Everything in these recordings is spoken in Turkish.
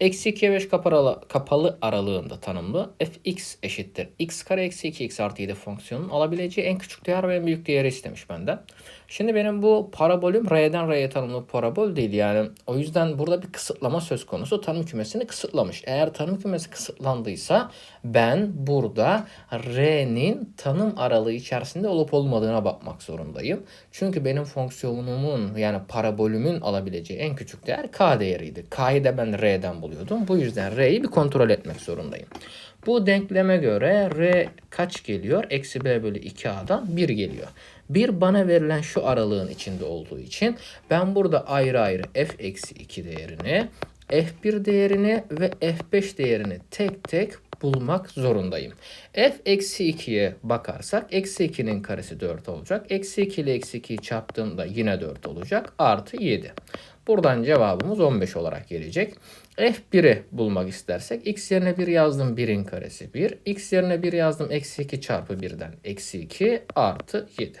Eksi 2'ye 5 kapalı, kapalı aralığında tanımlı fx eşittir. x kare eksi 2x artı 7 fonksiyonun alabileceği en küçük değer ve en büyük değeri istemiş benden. Şimdi benim bu parabolüm r'den r'ye tanımlı parabol değil. Yani o yüzden burada bir kısıtlama söz konusu. Tanım kümesini kısıtlamış. Eğer tanım kümesi kısıtlandıysa ben burada r'nin tanım aralığı içerisinde olup olmadığına bakmak zorundayım. Çünkü benim fonksiyonumun yani parabolümün alabileceği en küçük değer k değeriydi. K'yı da ben r'den buluyordum. Bu yüzden r'yi bir kontrol etmek zorundayım. Bu denkleme göre r kaç geliyor? Eksi b bölü 2a'dan 1 geliyor. 1 bana verilen şu aralığın içinde olduğu için ben burada ayrı ayrı f eksi 2 değerini, f1 değerini ve f5 değerini tek tek bulmak zorundayım. f eksi 2'ye bakarsak eksi 2'nin karesi 4 olacak. Eksi 2 ile eksi 2'yi çarptığımda yine 4 olacak. Artı 7. Buradan cevabımız 15 olarak gelecek. F1'i bulmak istersek x yerine 1 yazdım 1'in karesi 1. x yerine 1 yazdım eksi 2 çarpı 1'den eksi 2 artı 7.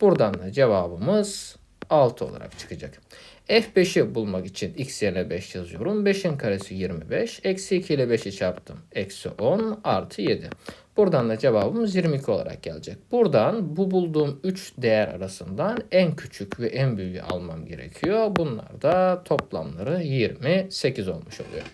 Buradan da cevabımız 6 olarak çıkacak. F5'i bulmak için x yerine 5 yazıyorum. 5'in karesi 25. Eksi 2 ile 5'i çarptım. Eksi 10 artı 7. Buradan da cevabımız 22 olarak gelecek. Buradan bu bulduğum 3 değer arasından en küçük ve en büyüğü almam gerekiyor. Bunlar da toplamları 28 olmuş oluyor.